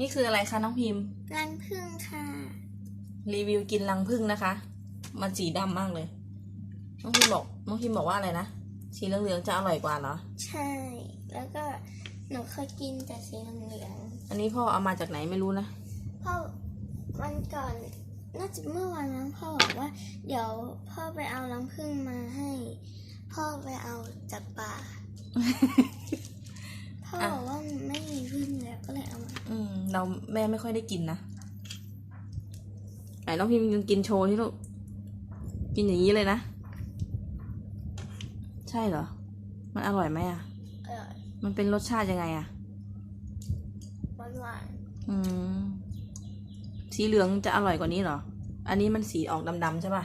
นี่คืออะไรคะน้องพิมพ์ รังพึ่งค่ะ รีวิวกินรังผึ้งนะคะ มันสีดำมากเลย น้องพิมพ์บอก น้องพิมพ์บอกว่าอะไรนะ สีเหลืองๆจะอร่อยกว่าเหรอ ใช่ แล้วก็หนูเคยกินแต่สีเหลืองอันนี้พ่อเอามาจากไหนไม่รู้นะ ๆพ่อวันก่อนน่าจะเมื่อวานนั้นพ่อบอกว่า เดี๋ยวพ่อไปเอารังพึ่งมาให้ พ่อไปเอาจากป่า พ่อบอกว่า เราแม่ไม่ค่อยได้กินนะไหนน้องพิมพ์ยังกินโชว์ที่ลูก กินอย่างนี้เลยนะ ใช่เหรอ มันอร่อยไหมอะ อร่อย มันเป็นรสชาติยังไงอะหวานหวานอืม สีเหลืองจะอร่อยกว่านี้เหรอ อันนี้มันสีออกดำๆใช่ป่ะ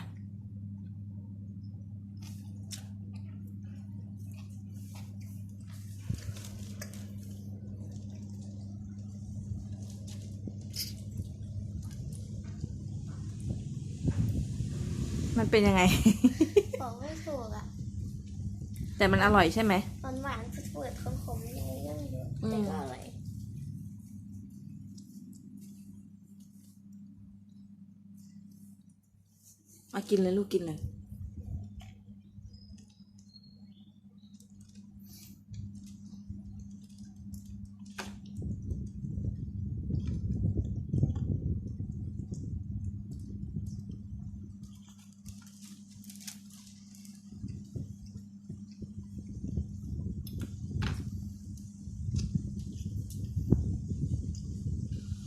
มันเป็นยังไงๆบอกไม่ถูกอะ แต่มันอร่อยใช่ไหมหวานหวานๆเปิดๆขมๆยังไงก็ไม่รู้อืมแต่ก็อร่อยมากินเลยลูกกินเลย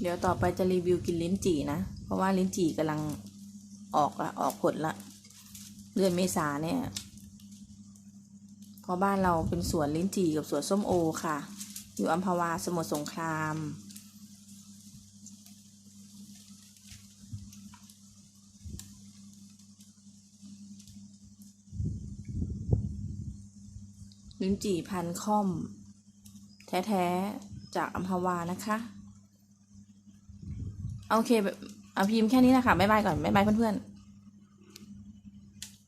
ดี๋ยวต่อไปจะรีวิวกินลิ้นจี่นะ เพราะว่าลิ้นจี่กำลังออกละออกผลละ เดือนเมษาเนี่ยเพราะบ้านเราเป็นสวนลิ้นจี่กับสวนส้มโอค่ะ อยู่อัมพวาสมุทรสงคราม ลิ้นจี่พันค่อม แท้ ๆ จากอัมพวานะคะ โอเคแบบเอาพิมพ์แค่นี้นะคะบ๊ายบายก่อนบ๊ายบายเพื่อนๆ